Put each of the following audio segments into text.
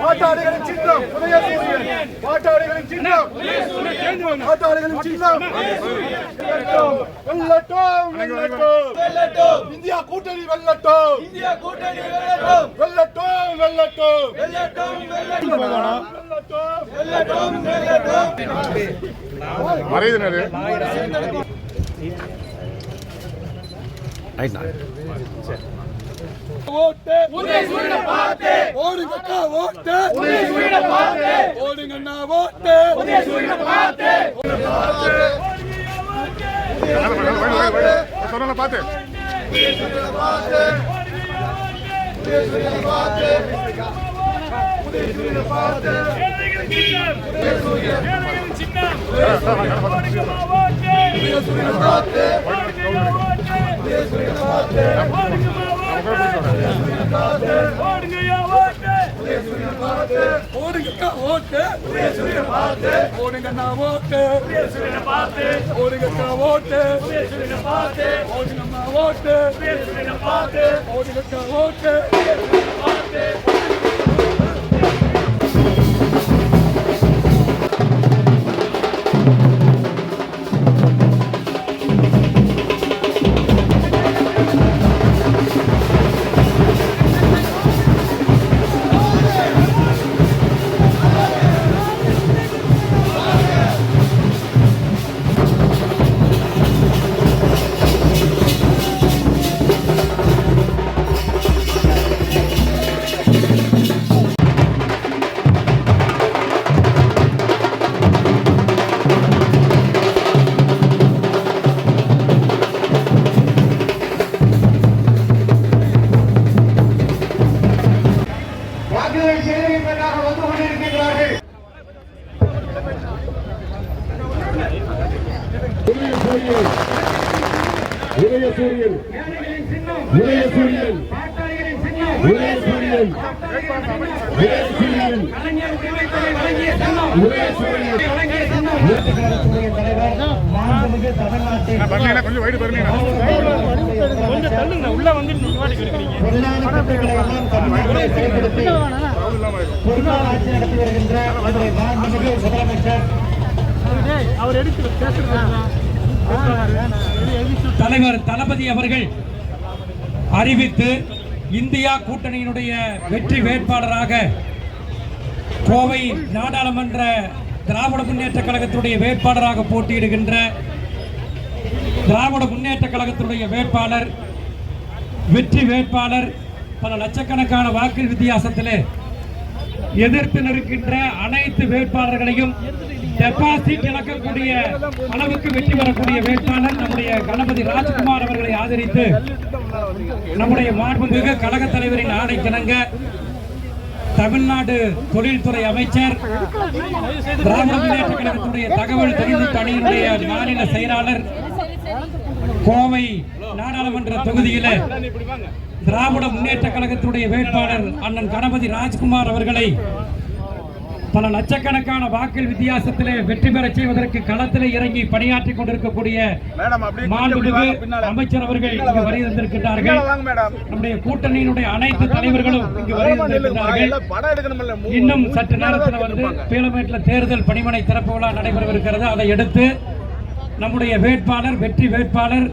பாட்டாளிகளின் சின்னம் உதயசூரியன் பாட்டாளிகளின் சின்னம் பாட்டாளிகளின் சின்னம் வெல்லட்டும் வெல்லட்டும் வெல்லட்டும் இந்தியா கூட்டணி வெள்ளட்டோம். இந்தியா கூட்டணி வெல்லட்டும் வெல்லட்டும் மறையுதுனரு ஓட்டு பார்த்து ஓட்டு பார்த்து ஓட்டு பார்த்து பார்த்து ஓடுங்க ஓட்டு ஓடுங்க பார்த்து ஓடுங்கண்ணா ஓட்டு ஓடுங்க. பார்த்து ஓடுங்கக்கா ஓட்டு ஓடுங்க பார்த்து ஓடுங்கம்மா ஓட்டு ஓடுங்க ஓட்டு உதயசூரியன் உதயசூரியன் பண்ணீங்கன்னா கொஞ்சம் வயிறு பண்ணீங்கன்னா. ஆட்சி நடத்தி வருகின்ற நம்முடைய மாண்புமிகு முதலமைச்சர். தலைவர் தளபதி அவர்கள் அறிவித்து இந்தியா கூட்டணியினுடைய வெற்றி வேட்பாளராக கோவை நாடாளுமன்ற திராவிட முன்னேற்ற கழகத்துடைய வேட்பாளராக போட்டியிடுகின்ற திராவிட முன்னேற்ற கழகத்துடைய வேட்பாளர் வெற்றி வேட்பாளர் பல லட்சக்கணக்கான வாக்கு வித்தியாசத்திலே எதிர்த்து நிற்கின்ற அனைத்து வேட்பாளர்களையும் டெபாசிட் இழக்கக்கூடிய அளவுக்கு வெற்றி பெறக்கூடிய வேட்பாளர் நம்முடைய கணபதி ராஜ்குமார் அவர்களை ஆதரித்து நம்முடைய மாண்புமிகு கழக தலைவரின் ஆணைக்கிணங்க தமிழ்நாடு தொழில்துறை அமைச்சர் திராவிட முன்னேற்ற கழகத்துடைய தகவல் தெரிந்து அணியினுடைய மாநில செயலாளர் கோவை நாடாளுமன்ற தொகுதியில திராவிட முன்னேற்ற கழகத்துடைய வேட்பாளர் அண்ணன் கணபதி ராஜ்குமார் அவர்களை பல லட்சக்கணக்கான வாக்கள் வித்தியாசத்திலே வெற்றி பெறச் செய்வதற்கு களத்திலே இறங்கி பணியாற்றி கொண்டிருக்கக்கூடிய மாண்புமிகு அமைச்சர் அவர்கள் இங்கு வருகை தந்திருக்கின்றார்கள் நம்முடைய கூட்டணியினுடைய அனைத்து தலைவர்களும் இங்கு வருகை தந்திருக்கின்றார்கள் இன்னும் சற்று நேரத்தில் வந்து பீலமேட்டில் தேர்தல் பணிமனை திறப்பு விழா நடைபெறவிருக்கிறது. அதை அடுத்து நம்முடைய வேட்பாளர் வெற்றி வேட்பாளர்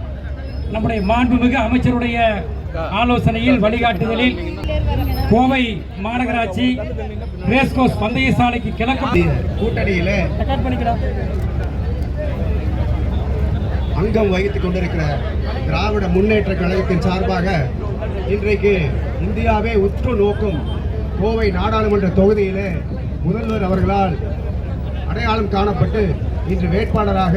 நம்முடைய மாண்புமிகு அமைச்சருடைய ஆலோசனையில் வழிகாட்டுதலில் கோவை மாநகராட்சி ரேஸ்கோஸ் பந்தய சாலைக்கு கிழக்கு கூட்டணியில் அங்கம் வகித்துக் கொண்டிருக்கிற திராவிட முன்னேற்ற கழகத்தின் சார்பாக இன்றைக்கு இந்தியாவே உற்று நோக்கும் கோவை நாடாளுமன்ற தொகுதியிலே முதல்வர் அவர்களால் அடையாளம் காணப்பட்டு இன்று வேட்பாளராக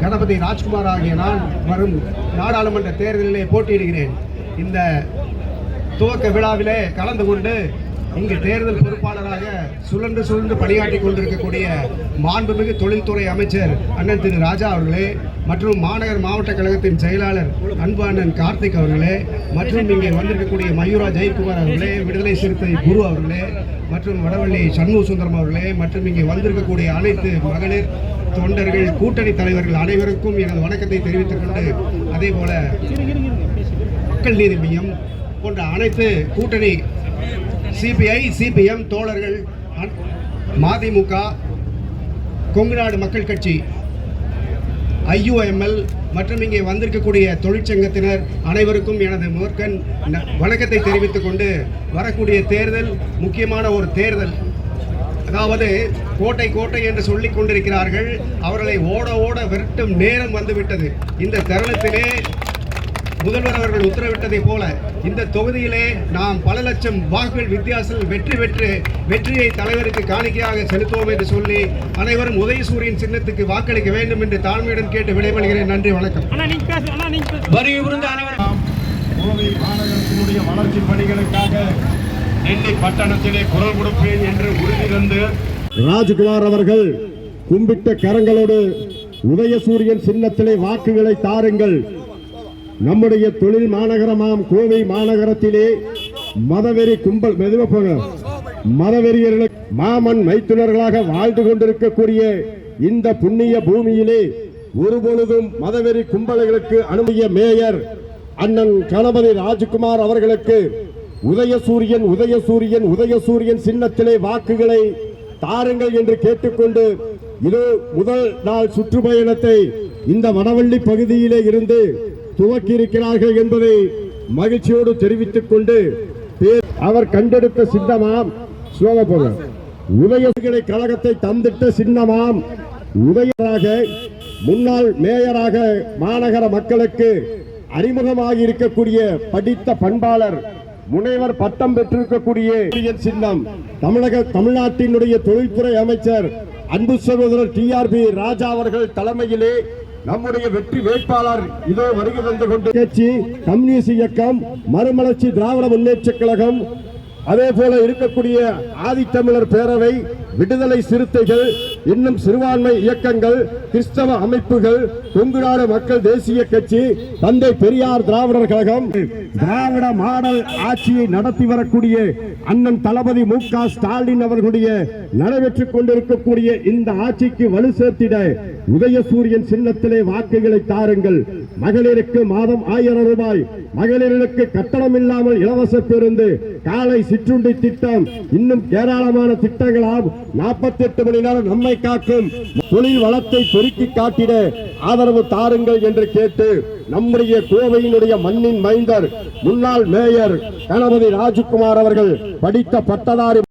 கணபதி ராஜ்குமார் ஆகிய நான் வரும் நாடாளுமன்ற தேர்தலிலே போட்டியிடுகிறேன். இந்த துவக்க விழாவிலே கலந்து கொண்டு இங்கு தேர்தல் பொறுப்பாளராக சுழன்று சுழன்று பணியாற்றி கொண்டிருக்கக்கூடிய மாண்புமிகு தொழில்துறை அமைச்சர் அண்ணன் திரு ராஜா அவர்களே மற்றும் மாநகர் மாவட்ட கழகத்தின் செயலாளர் அன்பு அண்ணன் கார்த்திக் அவர்களே மற்றும் இங்கே வந்திருக்கக்கூடிய மயூரா ஜெயக்குமார் அவர்களே விடுதலை சிறுத்தை குரு அவர்களே மற்றும் வடவள்ளி சண்முக சுந்தரம் அவர்களே மற்றும் இங்கே வந்திருக்கக்கூடிய அனைத்து மகளிர் தொண்டர்கள் கூட்டணி தலைவர்கள் அனைவருக்கும் எனது வணக்கத்தை தெரிவித்துக் கொண்டு அதே போல மக்கள் நீதி மையம் போன்ற அனைத்து கூட்டணி சிபிஐ சிபிஎம் தோழர்கள் மதிமுக கொங்குநாடு மக்கள் கட்சி ஐயுஎம்எல் மற்றும் இங்கே வந்திருக்கக்கூடிய தொழிற்சங்கத்தினர் அனைவருக்கும் எனது முதற்கண் வணக்கத்தை தெரிவித்துக் கொண்டு வரக்கூடிய தேர்தல் முக்கியமான ஒரு தேர்தல். அதாவது கோட்டை கோட்டை என்று சொல்லிக் கொண்டிருக்கிறார்கள். அவர்களை ஓட ஓட விரட்டும் நேரம் வந்துவிட்டது. இந்த தருணத்திலே முதல்வர் அவர்கள் உத்தரவிட்டதை போல இந்த தொகுதியிலே நாம் பல லட்சம் வாக்குகள் வித்தியாசத்தில் வெற்றி பெற்று வெற்றியை தலைவருக்கு காணிக்கையாக செலுத்துவோம் என்று சொல்லி அனைவரும் உதயசூரியன் சின்னத்துக்கு வாக்களிக்க வேண்டும் என்று தாழ்மையுடன் கேட்டு விடைபெறுகிறேன். நன்றி வணக்கம். வருகை புரிந்த அனைவரும். கோவை மாநகரத்தினுடைய வளர்ச்சி பணிகளுக்காக நெல்லை பட்டணத்திலே குரல் கொடுப்பேன் என்று உறுதி தந்து ராஜ்குமார் அவர்கள் கும்பிட்ட கரங்களோடு உதயசூரியன் சின்னத்திலே வாக்குகளை தாருங்கள். நம்முடைய தொழில் மாநகரமாம் கோவை மாநகரத்திலே மதவெறி கும்பல் மெதுவா மதவெறியர்களுக்கு மாமன் மைத்துனர்களாக வாழ்ந்து கொண்டிருக்கக்கூடிய இந்த புண்ணிய பூமியிலே ஒருபொழுதும் மதவெறி கும்பல்களுக்கு அனுமதிய மேயர் அண்ணன் கணபதி ராஜ்குமார் அவர்களுக்கு உதயசூரியன் உதயசூரியன் உதயசூரியன் சின்னத்திலே வாக்குகளை தாருங்கள் என்று கேட்டுக்கொண்டு இது முதல் நாள் சுற்றுப்பயணத்தை இந்த வனவள்ளி பகுதியிலே இருந்து துவக்கி இருக்கிறார்கள் என்பதை மகிழ்ச்சியோடு தெரிவித்துக் கொண்டு அவர் கண்டெடுத்த சின்னமாம் ஸ்லோக போங்க கழகத்தை தந்திட்ட சின்னமாம் உதயராக முன்னாள் மேயராக மாநகர மக்களுக்கு அறிமுகமாகி இருக்கக்கூடிய படித்த பண்பாளர் முனைவர் பட்டம் பெற்றிருக்கக்கூடிய சின்னம் தமிழக தமிழ்நாட்டினுடைய தொழில்துறை அமைச்சர் அன்பு சகோதரர் டிஆர்பி ராஜா அவர்கள் தலைமையிலே நம்முடைய வெற்றி வேட்பாளர் இதோ வருகை தந்து கொண்டு கட்சி கம்யூனிஸ்ட் இயக்கம் மறுமலர்ச்சி திராவிட முன்னேற்ற கழகம் அதே போல இருக்கக்கூடிய ஆதித்தமிழர் பேரவை விடுதலை சிறுத்தைகள் இன்னும் சிறுபான்மை இயக்கங்கள் கிறிஸ்தவ அமைப்புகள் கொங்குநாடு மக்கள் தேசிய கட்சி தந்தை பெரியார் திராவிடர் கழகம் திராவிட மாடல் ஆட்சியை நடத்தி வரக்கூடிய அண்ணன் தளபதி மு க ஸ்டாலின் அவர்களுடைய நடைபெற்றுக் கொண்டிருக்கக்கூடிய இந்த ஆட்சிக்கு வலு சேர்த்திட உதயசூரியன் சின்னத்திலே வாக்குகளை தாருங்கள். மகளிருக்கு மாதம் ஆயிரம் ரூபாய். மகளிர்களுக்கு கட்டணம் இல்லாமல் இலவச பேருந்து. காலை சிற்றுண்டி திட்டம். இன்னும் ஏராளமான திட்டங்களாகும் நாற்பத்தி எட்டு மணி நேரம் நம்மை காக்கும் தொழில் வளத்தை பெருக்கி காட்டிட ஆதரவு தாருங்கள் என்று கேட்டு நம்முடைய கோவையினுடைய மண்ணின் மைந்தர் முன்னாள் மேயர் கணபதி ராஜ்குமார் அவர்கள் படித்த பட்டதாரி